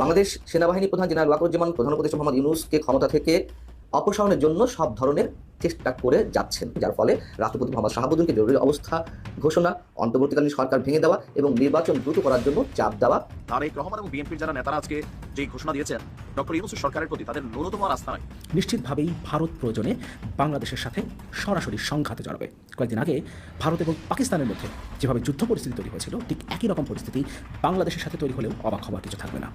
বাংলাদেশ সেনাবাহিনী প্রধান জেনারেল ওয়াকরুজ্জামান, প্রধান উপদেষ্টা মোহাম্মদ ইউনুসকে ক্ষমতা থেকে অপসারণের জন্য সব ধরনের চেষ্টা করে যাচ্ছেন, যার ফলে রাষ্ট্রপতি মোহাম্মদ শাহাবুদ্দিনকে জরুরি অবস্থা ঘোষণা, অন্তর্বর্তীকালীন সরকার ভেঙে দেওয়া এবং নির্বাচন দ্রুত করার জন্য চাপ দেওয়া। তারেক রহমান এবং বিএনপির যারা নেতারা আজকে যে ঘোষণা দিয়েছেন ডক্টর ইউনুস সরকারের প্রতি তাদের ন্যূনতম আস্থা নাই। নিশ্চিতভাবেই ভারত প্রয়োজনে বাংলাদেশের সাথে সরাসরি সংঘাতে জড়াবে। কয়েকদিন আগে ভারত এবং পাকিস্তানের মধ্যে যেভাবে যুদ্ধ পরিস্থিতি তৈরি হয়েছিল ঠিক একই রকম পরিস্থিতি বাংলাদেশের সাথে তৈরি হলেও অবাক হওয়ার কিছু থাকবে না।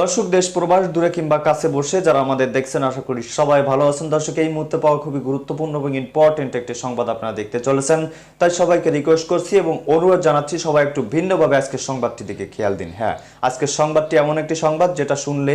দর্শক দেশ প্রবাস দূরে কিংবা কাছে বসে যারা আমাদের দেখছেন আশা করি সবাই ভালো আছেন। দর্শক এই মুহূর্তে পাওয়া খুবই গুরুত্বপূর্ণ এবং ইম্পর্টেন্ট একটি সংবাদ আপনারা দেখতে চলেছেন। তাই সবাইকে রিকোয়েস্ট করছি এবং অনুরোধ জানাচ্ছি সবাই একটু ভিন্নভাবে আজকের সংবাদটি দিকে খেয়াল দিন। হ্যাঁ আজকের সংবাদটি এমন একটি সংবাদ যেটা শুনলে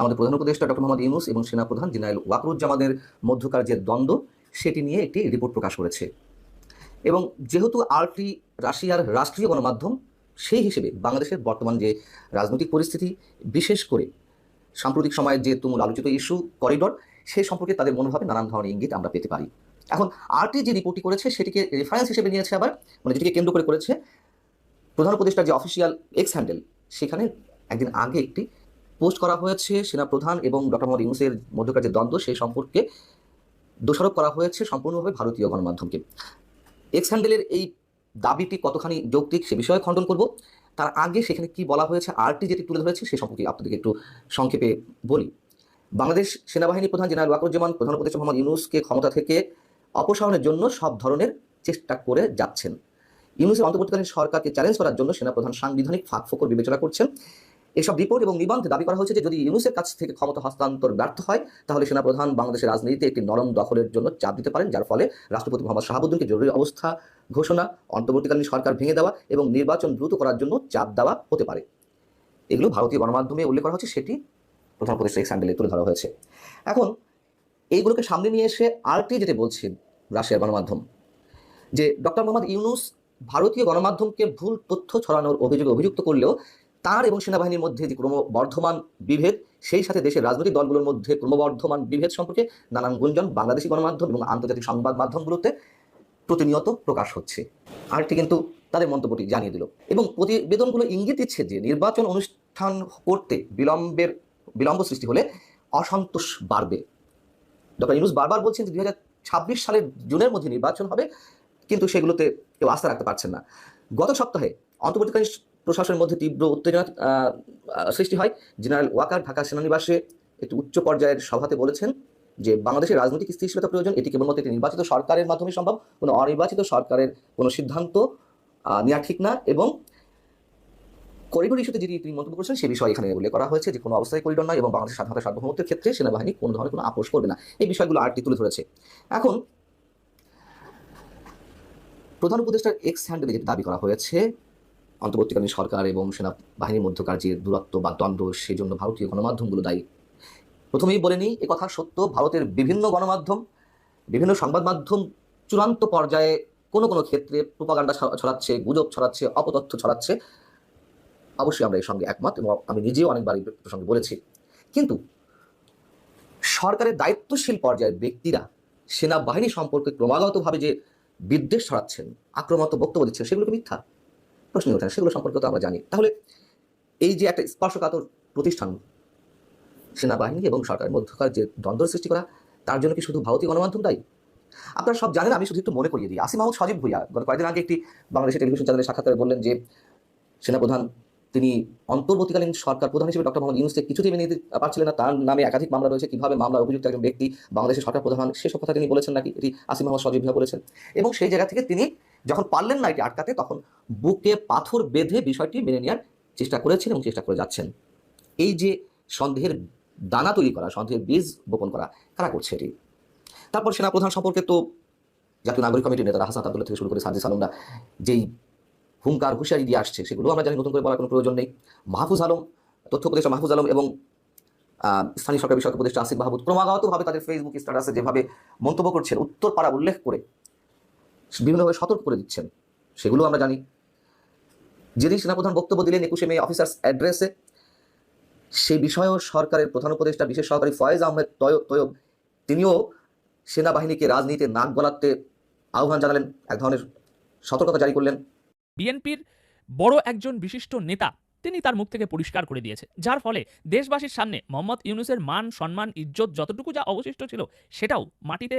আমাদের প্রধান উপদেষ্টা ডক্টর মোহাম্মদ ইউনুস এবং সেনাপ্রধান জেনারেল ওয়াকরুজ্জামানের মধ্যকার যে দ্বন্দ্ব, সেটি নিয়ে একটি রিপোর্ট প্রকাশ করেছে। এবং যেহেতু আরটি রাশিয়ার রাষ্ট্রীয় গণমাধ্যম, সেই হিসেবে বাংলাদেশের বর্তমান যে রাজনৈতিক পরিস্থিতি, বিশেষ করে সাম্প্রতিক সময়ে যে তুমুল আলোচিত ইস্যু, করিডর, সে সম্পর্কে তাদের মনোভাবে নানান ধরনের ইঙ্গিত আমরা পেতে পারি। এখন আরটি যে রিপোর্টটি করেছে, সেটিকে রেফারেন্স হিসেবে নিয়েছে আবার মানে যেটিকে কেন্দ্র করে করেছে, প্রধান উপদেষ্টার যে অফিসিয়াল এক্স হ্যান্ডেল সেখানে একদিন আগে একটি পোস্ট করা হয়েছে সেনাপ্রধান এবং ডক্টর মোহাম্মদ ইউনুসের মধ্যকার যে দ্বন্দ্ব, সেই সম্পর্কে দোষারোপ করা হয়েছে সম্পূর্ণভাবে ভারতীয় গণমাধ্যমকে। এক্স হ্যান্ডেলের এই দাবিটি কতখানি যৌক্তিক সে বিষয়ে খণ্ডন করব। তার আগে সেখানে কি বলা হয়েছে, আরটি যেটি তুলে ধরেছে, সে সম্পর্কে আপনাদেরকে একটু সংক্ষেপে বলি। বাংলাদেশ সেনাবাহিনী প্রধান জেনারেল ওয়াকরুজ্জামান, প্রধান উপদেষ্টা মোহাম্মদ ইউনুসকে ক্ষমতা থেকে অপসারণের জন্য সব ধরনের চেষ্টা করে যাচ্ছেন। ইউনুসের অন্তর্বর্তীকালীন সরকারকে চ্যালেঞ্জ করার জন্য সেনাপ্রধান সাংবিধানিক ফাঁক ফোকর বিবেচনা করছেন। এসব রিপোর্ট এবং নিবন্ধে দাবি করা হয়েছে যে যদি ইউনুসের কাছ থেকে ক্ষমতা হস্তান্তর ব্যর্থ হয়, তাহলে সেনাপ্রধান বাংলাদেশের রাজনীতিতে একটি নরম দখলের জন্য চাপ দিতে পারেন, যার ফলে রাষ্ট্রপতি মোহাম্মদ শাহাবুদ্দিনকে জরুরি অবস্থা ঘোষণা, অন্তর্বর্তীকালীন সরকার ভেঙে দেওয়া এবং নির্বাচন দ্রুত করার জন্য চাপ দেওয়া হতে পারে। এগুলো ভারতীয় গণমাধ্যমে উল্লেখ করা হচ্ছে, সেটি প্রধান উপদেষ্টা স্যান্ডেলে তুলে ধরা হয়েছে। এখন এইগুলোকে সামনে নিয়ে এসে আরটি যেটা বলছেন রাশিয়ার গণমাধ্যম, যে ডক্টর মোহাম্মদ ইউনুস ভারতীয় গণমাধ্যমকে ভুল তথ্য ছড়ানোর অভিযোগে অভিযুক্ত করলেও তার এবং সেনাবাহিনীর মধ্যে যে ক্রমবর্ধমান বিভেদ, সেই সাথে দেশের রাজনৈতিক দলগুলোর মধ্যে ক্রমবর্ধমান বিভেদ সম্পর্কে নানান গুঞ্জন বাংলাদেশি গণমাধ্যম এবং আন্তর্জাতিক সংবাদ মাধ্যমগুলোতে প্রতিনিয়ত প্রকাশ হচ্ছে। আরটি কিন্তু তাদের মন্তব্যটি জানিয়ে দিল। এবং প্রতিবেদনগুলো ইঙ্গিত দিচ্ছে যে নির্বাচন অনুষ্ঠান করতে বিলম্বের, বিলম্ব সৃষ্টি হলে অসন্তোষ বাড়বে। ডক্টর ইউনুস বারবার বলছেন যে দুই সালের জুনের মধ্যে নির্বাচন হবে, কিন্তু সেগুলোতে কেউ আস্থা রাখতে পারছেন না। গত সপ্তাহে অন্তর্বর্তীকালীন প্রশাসনের মধ্যে তীব্র উত্তেজনা সৃষ্টি হয়। জেনারেল ওয়াকার ঢাকা সেনানিবাসে একটি উচ্চ পর্যায়ের সভাতে বলেছেন যে, বাংলাদেশের রাজনৈতিক স্থিতিশীলতা প্রয়োজন, এটি কেবলমাত্র একটি নির্বাচিত সরকারের মাধ্যমে সম্ভব, কোনো অনির্বাচিত সরকারের কোনো সিদ্ধান্ত নেওয়া ঠিক না এবং করিডোর ইস্যুতে যেটি তিনি মন্তব্য করেছেন, সে বিষয়ে এখানে উল্লেখ করা হয়েছে যে, কোনো অবস্থায় করিডোর নয় এবং বাংলাদেশের স্বাধীনতা সার্বভৌমত্বের ক্ষেত্রে সেনাবাহিনী কোনো ধরনের কোনো আপোষ করবে না। এই বিষয়গুলো আরটি তুলে ধরেছে। এখন প্রধান উপদেষ্টার এক্স হ্যান্ডেলে যেটি দাবি করা হয়েছে অন্তর্বর্তীকালীন সরকার এবং সেনাবাহিনীর মধ্যকার যে দূরত্ব বা দ্বন্দ্ব, সেই জন্য ভারতীয় গণমাধ্যমগুলো দায়ী। প্রথমেই বলে নিই, এ কথা সত্য, ভারতের বিভিন্ন গণমাধ্যম, বিভিন্ন সংবাদ মাধ্যম চূড়ান্ত পর্যায়ে কোনো কোনো ক্ষেত্রে প্রোপাগান্ডা ছড়াচ্ছে, গুজব ছড়াচ্ছে, অপতথ্য ছড়াচ্ছে। অবশ্যই আমরা এর সঙ্গে একমত এবং আমি নিজেও অনেকবার এই প্রসঙ্গে বলেছি। কিন্তু সরকারের দায়িত্বশীল পর্যায়ের ব্যক্তিরা সেনাবাহিনী সম্পর্কে ক্রমাগতভাবে যে বিদ্বেষ ছড়াচ্ছেন, আক্রমণাত্মক বক্তব্য দিচ্ছেন, সেগুলো কি মিথ্যা? প্রশ্ন ওঠে সেগুলো সম্পর্কে তো আমরা জানি। তাহলে এই যে একটা স্পর্শকাতর প্রতিষ্ঠান, সেনাবাহিনী এবং সরকারের মধ্যকার যে দ্বন্দ্ব সৃষ্টি করা, তার জন্য কি শুধু ভারতীয় গণমাধ্যম দায়ী? আপনারা সব জানেন, আমি শুধু একটু মনে করিয়ে দিই। আসিম মাহমুদ সজীব ভুইয়া, গত কয়েকদিন আগে একটি বাংলাদেশের টেলিভিশন চ্যানেলে সাক্ষাৎকারে বললেন যে, সেনাপ্রধান, তিনি অন্তর্বর্তীকালীন সরকার প্রধান হিসেবে ডক্টর মোহাম্মদ ইউনুসকে কিছুতেই মেনে নিতে পারছিলেন না। তার নামে একাধিক মামলা রয়েছে। কীভাবে মামলা অভিযুক্ত একজন ব্যক্তি বাংলাদেশের সরকার প্রধান, সেসব কথা তিনি বলেছেন নাকি? এটি আসিম মোহাম্মদ সজীব ভুইয়া বলেছেন। এবং সেই জায়গা থেকে তিনি যখন পারলেন না এটি আটকাতে, তখন বুকে পাথর বেঁধে বিষয়টি মেনে নেওয়ার চেষ্টা করেছেন এবং চেষ্টা করে যাচ্ছেন। এই যে সন্দেহের দানা তৈরি করা, সন্দেহের বীজ বপন করা, কারা করছে এটি? তারপর সেনাপ্রধান সম্পর্কে তো জাতীয় নাগরিক কমিটির নেতারা হাসান আবদুল্লাহ থেকে শুরু করে সাজি সালুমরা যেই হুঙ্কার, হুঁশিয়ারি দিয়ে আসছে, সেগুলো আমরা জানি, নতুন করে বলার কোনো প্রয়োজন নেই। মাহফুজ আলম, তথ্য উপদেষ্টা মাহফুজ আলম এবং স্থানীয় সরকার বিষয়ক উপদেষ্টা আসিফ মাহমুদ ক্রমাগতভাবে তাদের ফেসবুক স্ট্যাটাসে যেভাবে মন্তব্য করছেন উত্তর পাড়া উল্লেখ করে বিভিন্নভাবে সতর্ক করে দিচ্ছেন। সেগুলো আমরা জানি। যেদিন সেনাপ্রধান বক্তব্য দিলেন একুশে মে অফিসার্স অ্যাড্রেসে, সেই বিষয়েও সরকারের প্রধান উপদেষ্টা, বিশেষ সহকারী ফয়েজ আহমেদ তয়ব তয়ব, তিনিও সেনাবাহিনীকে রাজনীতিতে নাক গলাতে আহ্বান জানালেন, এক ধরনের সতর্কতা জারি করলেন। বিএনপির বড় একজন বিশিষ্ট নেতা, তিনি তার মুখ থেকে পরিষ্কার করে দিয়েছে। যার ফলে দেশবাসীর সামনে মোহাম্মদ ইউনুসের মান, সম্মান, ইজ্জত যতটুকু যা অবশিষ্ট ছিল, সেটাও মাটিতে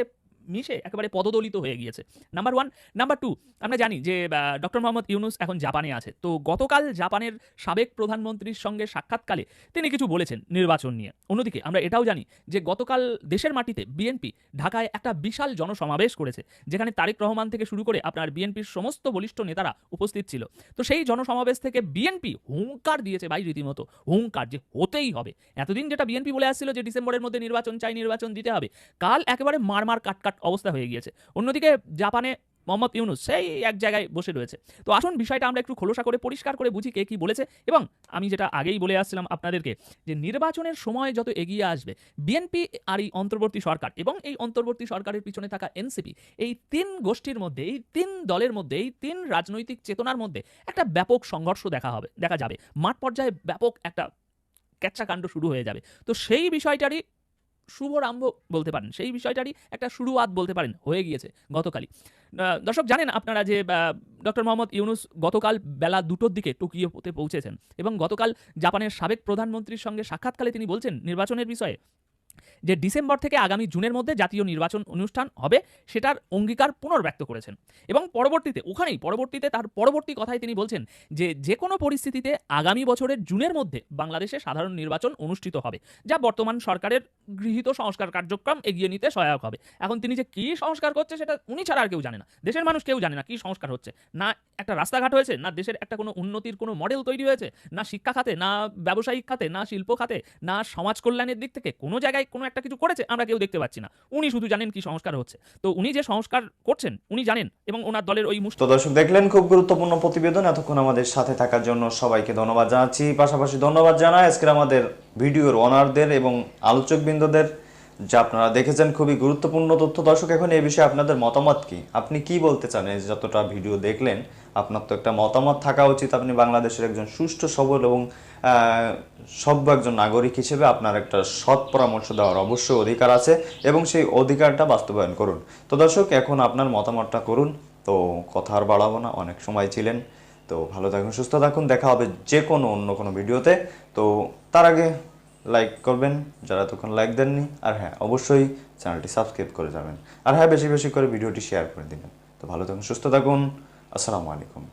মিশে একেবারে পদদলিত হয়ে গিয়েছে। নাম্বার ওয়ান নাম্বার টু আমরা জানি যে ডক্টর মোহাম্মদ ইউনুস এখন জাপানে আছে। তো গতকাল জাপানের সাবেক প্রধানমন্ত্রীর সঙ্গে সাক্ষাৎকালে তিনি কিছু বলেছেন নির্বাচন নিয়ে। অন্যদিকে আমরা এটাও জানি যে, গতকাল দেশের মাটিতে বিএনপি ঢাকায় একটা বিশাল জনসমাবেশ করেছে, যেখানে তারেক রহমান থেকে শুরু করে আপনার বিএনপির সমস্ত বলিষ্ঠ নেতারা উপস্থিত ছিল। তো সেই জনসমাবেশ থেকে বিএনপি হুঙ্কার দিয়েছে ভাই রীতিমতো। হুঙ্কার যে হতেই হবে। এতদিন যেটা বিএনপি বলে আসছিল যে, ডিসেম্বরের মধ্যে নির্বাচন চাই, নির্বাচন দিতে হবে, কাল একেবারে মারমার কাটকাট অবস্থা হয়ে গিয়েছে। অন্যদিকে জাপানে মোহাম্মদ ইউনুস সেই এক জায়গায় বসে রয়েছে। তো আসুন বিষয়টা আমরা একটু খোলসা করে, পরিষ্কার করে বুঝি কে কী বলেছে এবং আমি যেটা আগেই বলে আসছিলাম আপনাদেরকে যে নির্বাচনের সময় যত এগিয়ে আসবে বিএনপি আর এই অন্তর্বর্তী সরকার এবং এই অন্তর্বর্তী সরকারের পিছনে থাকা এনসিপি এই তিন গোষ্ঠীর মধ্যে, এই তিন দলের মধ্যে, এই তিন রাজনৈতিক চেতনার মধ্যে একটা ব্যাপক সংঘর্ষ দেখা হবে, দেখা যাবে। মাঠ পর্যায়ে ব্যাপক একটা ক্যাচ্চাকাণ্ড শুরু হয়ে যাবে। তো সেই বিষয়টারই শুভরাম্ভ বলতে পারেন, সেই বিষয়টারই একটা শুরুয়াত বলতে পারেন, হয়ে গিয়েছে গতকালই। দর্শক জানেন আপনারা যে ডক্টর মোহাম্মদ ইউনুস গতকাল বেলা দুটোর দিকে টোকিওতে পৌঁছেছেন এবং গতকাল জাপানের সাবেক প্রধানমন্ত্রীর সঙ্গে সাক্ষাৎকালে তিনি বলছেন নির্বাচনের বিষয়ে যে ডিসেম্বর থেকে আগামী জুনের মধ্যে জাতীয় নির্বাচন অনুষ্ঠান হবে, সেটার অঙ্গীকার পুনর্ব্যক্ত করেছেন। এবং পরবর্তীতে, ওখানেই, পরবর্তীতে তার পরবর্তী কথায় তিনি বলছেন যে যে কোনো পরিস্থিতিতে আগামী বছরের জুনের মধ্যে বাংলাদেশে সাধারণ নির্বাচন অনুষ্ঠিত হবে, যা বর্তমান সরকারের গৃহীত সংস্কার কার্যক্রম এগিয়ে নিতে সহায়ক হবে। এখন তিনি যে কী সংস্কার করছে সেটা উনি ছাড়া আর কেউ জানে না। দেশের মানুষ কেউ জানে না কী সংস্কার হচ্ছে। না একটা রাস্তাঘাট হয়েছে, না দেশের একটা কোনো উন্নতির কোনো মডেল তৈরি হয়েছে, না শিক্ষা খাতে, না ব্যবসায়িক খাতে, না শিল্প খাতে, না সমাজ কল্যাণের দিক থেকে কোনো জায়গায় কোনো একটা কিছু করেছে, আমরা কেউ দেখতে পাচ্ছি না। উনি শুধু জানেন কি সংস্কার হচ্ছে। তো উনি যে সংস্কার করছেন, উনি জানেন এবং ওনার দলের ওই মুষ্টি তো দর্শক, দেখলেন খুব গুরুত্বপূর্ণ প্রতিবেদন। এতক্ষণ আমাদের সাথে থাকার জন্য সবাইকে ধন্যবাদ জানাচ্ছি। পাশাপাশি ধন্যবাদ জানাই আজকের আমাদের ভিডিওর ওনারদের এবং আলোচকবৃন্দদের, যা আপনারা দেখেছেন, খুবই গুরুত্বপূর্ণ তথ্য। দর্শক, এখন এই বিষয়ে আপনাদের মতামত কি? আপনি কি বলতে চান? যতটা ভিডিও দেখলেন আপনার তো একটা মতামত থাকা উচিত। আপনি বাংলাদেশের একজন সুষ্ঠু, সবল এবং সভ্য একজন নাগরিক হিসেবে আপনার একটা সৎ পরামর্শ দেওয়ার অবশ্যই অধিকার আছে এবং সেই অধিকারটা বাস্তবায়ন করুন। তো দর্শক, এখন আপনার মতামতটা করুন। তো কথা আর বাড়াবো না, অনেক সময় ছিলেন। তো ভালো থাকুন, সুস্থ থাকুন। দেখা হবে যে কোনো অন্য কোনো ভিডিওতে। তো তার আগে লাইক করবেন, যারা তখন লাইক দেননি। আর হ্যাঁ অবশ্যই চ্যানেলটি সাবস্ক্রাইব করে যাবেন। আর হ্যাঁ বেশি বেশি করে ভিডিওটি শেয়ার করে দিবেন। তো ভালো থাকুন, সুস্থ থাকুন। السلام عليكم.